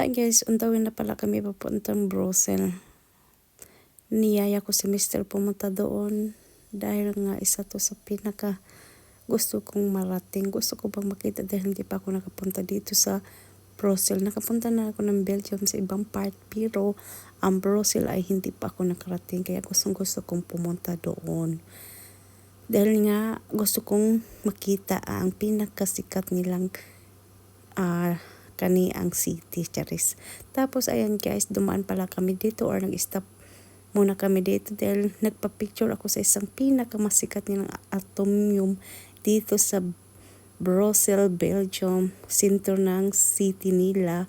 Hi guys, untawin na pala kami papuntang Brussels. Niyaya ko si Mr. pumunta doon dahil nga isa to sa pinaka gusto kong marating. Gusto ko bang makita dahil hindi pa ako nakapunta dito sa Brussels. Nakapunta na ako ng Belgium sa ibang part pero ang Brussels ay hindi pa ako nakarating kaya gustong gusto kong pumunta doon. Dahil nga gusto kong makita ang pinakasikat nilang uh, kani ang city, charis. Tapos ayan guys, dumaan pala kami dito or nag-stop muna kami dito dahil nagpa-picture ako sa isang pinakamasikat nilang atomium dito sa Brussels, Belgium, center ng city nila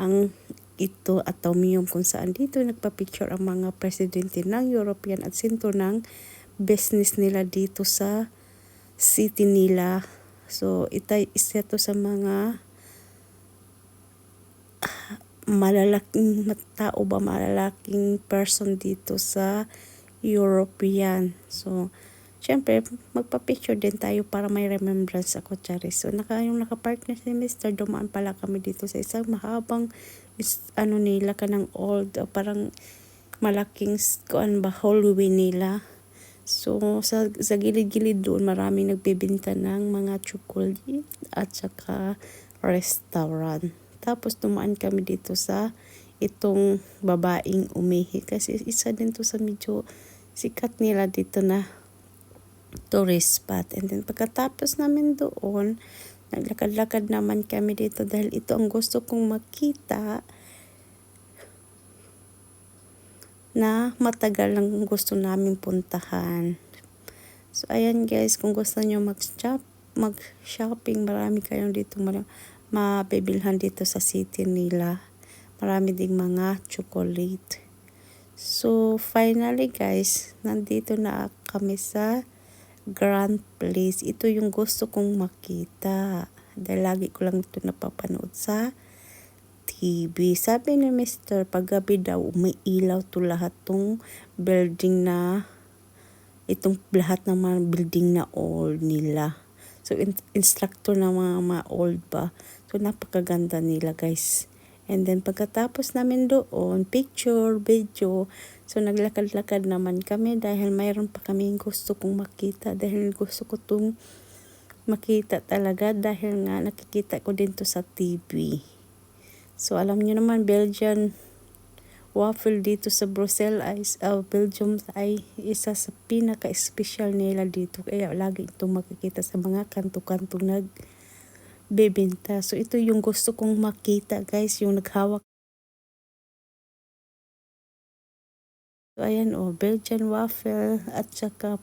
ang ito atomium kung saan dito nagpa-picture ang mga presidente ng European at center ng business nila dito sa city nila. So, ito isa to sa mga malalaking tao ba, malalaking person dito sa European. So, syempre, magpa-picture din tayo para may remembrance ako, Charis. So, naka, yung nakapark na si Mr. Dumaan pala kami dito sa isang mahabang is, ano nila ka ng old, uh, parang malaking, kuan ba, hallway nila. So, sa, sa gilid-gilid doon, marami nagbibinta ng mga chocolate at saka restaurant. Tapos dumaan kami dito sa itong babaeng umihi. Kasi isa din to sa medyo sikat nila dito na tourist spot. And then pagkatapos namin doon, naglakad-lakad naman kami dito dahil ito ang gusto kong makita na matagal lang gusto namin puntahan. So, ayan guys, kung gusto nyo mag-shop, mag-shopping, marami kayong dito mabibilhan dito sa city nila. Marami ding mga chocolate. So, finally guys, nandito na kami sa Grand Place. Ito yung gusto kong makita. Dahil lagi ko lang ito napapanood sa TV. Sabi ni Mr. paggabi daw, umiilaw to lahat tong building na itong lahat ng mga building na old nila. So, in- instructor ng mga, mga old ba. So, napakaganda nila guys. And then, pagkatapos namin doon, picture, video. So, naglakad-lakad naman kami dahil mayroon pa kami gusto kong makita. Dahil gusto ko itong makita talaga dahil nga nakikita ko din to sa TV. So, alam niyo naman, Belgian waffle dito sa Brussels ay uh, Belgium ay isa sa pinaka-special nila dito kaya lagi ito makikita sa mga kanto-kanto nag bebenta so ito yung gusto kong makita guys yung naghawak. So ayan oh Belgian waffle at saka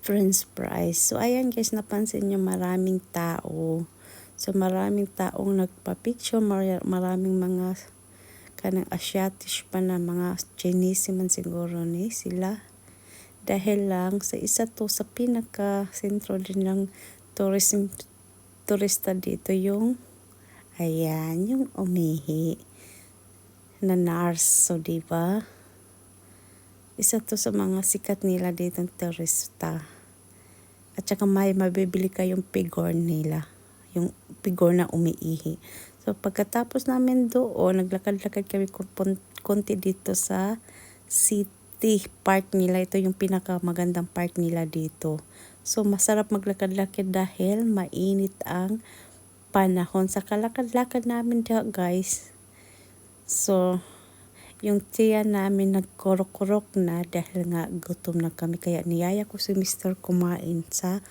french fries. So ayan guys napansin nyo maraming tao. So maraming taong nagpa-picture maraming mga kanang Asiatish pa na mga Chinese man siguro ni sila. Dahil lang sa isa to sa pinaka sentro din ng tourism turista dito yung ayan yung umihi na nurse so di ba isa to sa mga sikat nila dito ng turista at saka may mabibili kayong figure nila yung figure na umiihi So pagkatapos namin doon, naglakad-lakad kami konti dito sa city park nila. Ito yung pinakamagandang park nila dito. So masarap maglakad-lakad dahil mainit ang panahon. Sa kalakad-lakad namin dyan guys. So yung tiya namin nagkurok-kurok na dahil nga gutom na kami. Kaya niyaya ko si Mr. kumain sa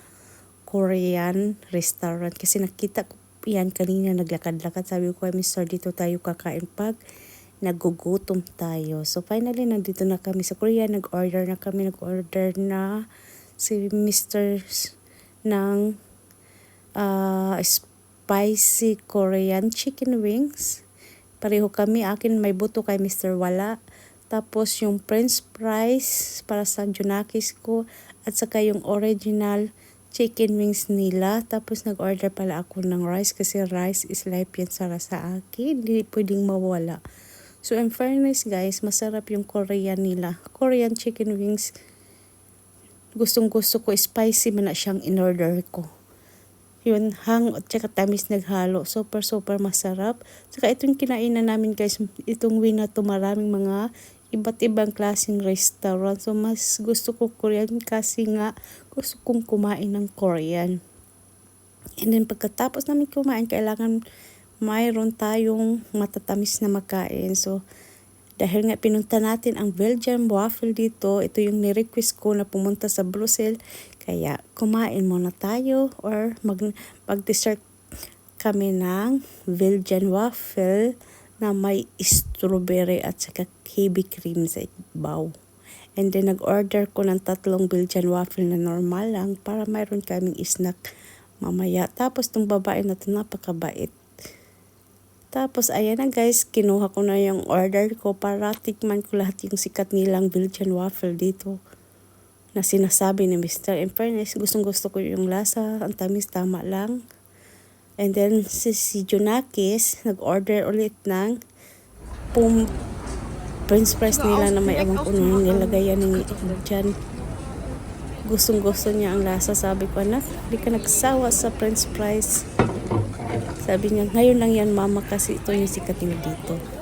Korean restaurant kasi nakita ko yan, kanina naglakad-lakad. Sabi ko, Mr. dito tayo kakain pag nagugutom tayo. So, finally, nandito na kami sa Korea. Nag-order na kami. Nag-order na si Mr. ng uh, spicy Korean chicken wings. Pareho kami. Akin may buto kay Mr. Wala. Tapos yung french fries para sa Junakis ko. At saka yung original chicken wings nila. Tapos nag-order pala ako ng rice kasi rice is life yan para sa akin. Hindi pwedeng mawala. So in fairness guys, masarap yung Korean nila. Korean chicken wings. Gustong gusto ko spicy man na siyang in-order ko. yun, hang at saka tamis naghalo. Super, super masarap. Saka itong kinainan namin guys, itong wina to maraming mga iba't ibang klaseng restaurant. So, mas gusto ko Korean kasi nga gusto kong kumain ng Korean. And then, pagkatapos namin kumain, kailangan mayroon tayong matatamis na makain. So, dahil nga pinunta natin ang Belgian waffle dito, ito yung ni-request ko na pumunta sa Brussels. Kaya kumain muna tayo or mag, mag-dessert kami ng Belgian waffle na may strawberry at saka heavy cream sa ibaw. And then nag-order ko ng tatlong Belgian waffle na normal lang para mayroon kaming snack mamaya. Tapos tong babae na to napakabait. Tapos ayan na guys, kinuha ko na yung order ko para tikman ko lahat yung sikat nilang Belgian waffle dito na sinasabi ni Mr. In fairness, gustong gusto ko yung lasa, ang tamis tama lang. And then si, si Junakis, nag-order ulit ng pum French fries nila na may awang kuno nilagayan ng dyan. Gustong gusto niya ang lasa. Sabi ko, anak, di ka nagsawa sa French fries. Sabi niya, ngayon lang yan mama kasi ito yung sikat nila dito.